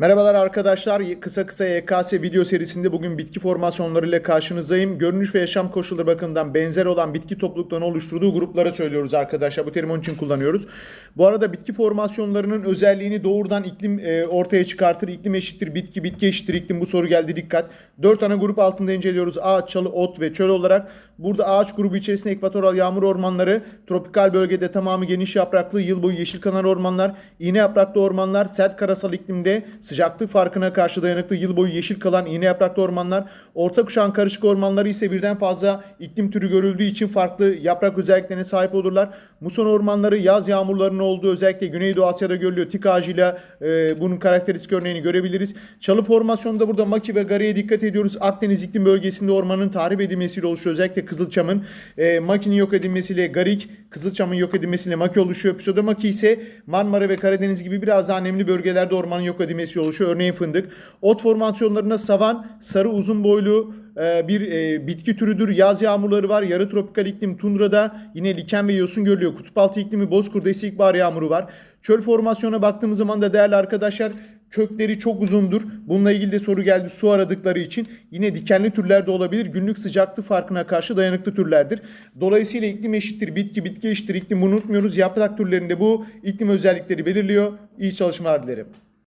Merhabalar arkadaşlar. Kısa kısa YKS video serisinde bugün bitki formasyonları ile karşınızdayım. Görünüş ve yaşam koşulları bakımından benzer olan bitki topluluklarını oluşturduğu gruplara söylüyoruz arkadaşlar. Bu terimi onun için kullanıyoruz. Bu arada bitki formasyonlarının özelliğini doğrudan iklim e, ortaya çıkartır. İklim eşittir bitki, bitki eşittir iklim. Bu soru geldi dikkat. Dört ana grup altında inceliyoruz. Ağaç, çalı, ot ve çöl olarak. Burada ağaç grubu içerisinde ekvatoral yağmur ormanları, tropikal bölgede tamamı geniş yapraklı, yıl boyu yeşil kanar ormanlar, iğne yapraklı ormanlar, sert karasal iklimde sıcaklık farkına karşı dayanıklı yıl boyu yeşil kalan iğne yapraklı ormanlar, orta kuşağın karışık ormanları ise birden fazla iklim türü görüldüğü için farklı yaprak özelliklerine sahip olurlar. Muson ormanları yaz yağmurlarının olduğu özellikle Güneydoğu Asya'da görülüyor. Tik ağacıyla e, bunun karakteristik örneğini görebiliriz. Çalı formasyonunda burada maki ve garaya dikkat ediyoruz. Akdeniz iklim bölgesinde ormanın tahrip edilmesiyle oluşuyor. Özellikle Kızılçam'ın e, makinin yok edilmesiyle garik, Kızılçam'ın yok edilmesiyle maki oluşuyor. Pseudomaki ise Marmara ve Karadeniz gibi biraz daha nemli bölgelerde ormanın yok edilmesiyle oluşuyor. Örneğin fındık. Ot formasyonlarında savan, sarı uzun boylu e, bir e, bitki türüdür. Yaz yağmurları var. Yarı tropikal iklim tundrada yine liken ve yosun görülüyor. Kutup altı iklimi bozkırda ise ilkbahar yağmuru var. Çöl formasyona baktığımız zaman da değerli arkadaşlar kökleri çok uzundur. Bununla ilgili de soru geldi su aradıkları için. Yine dikenli türler de olabilir. Günlük sıcaklık farkına karşı dayanıklı türlerdir. Dolayısıyla iklim eşittir bitki, bitki eşittir iklim unutmuyoruz. Yaprak türlerinde bu iklim özellikleri belirliyor. İyi çalışmalar dilerim.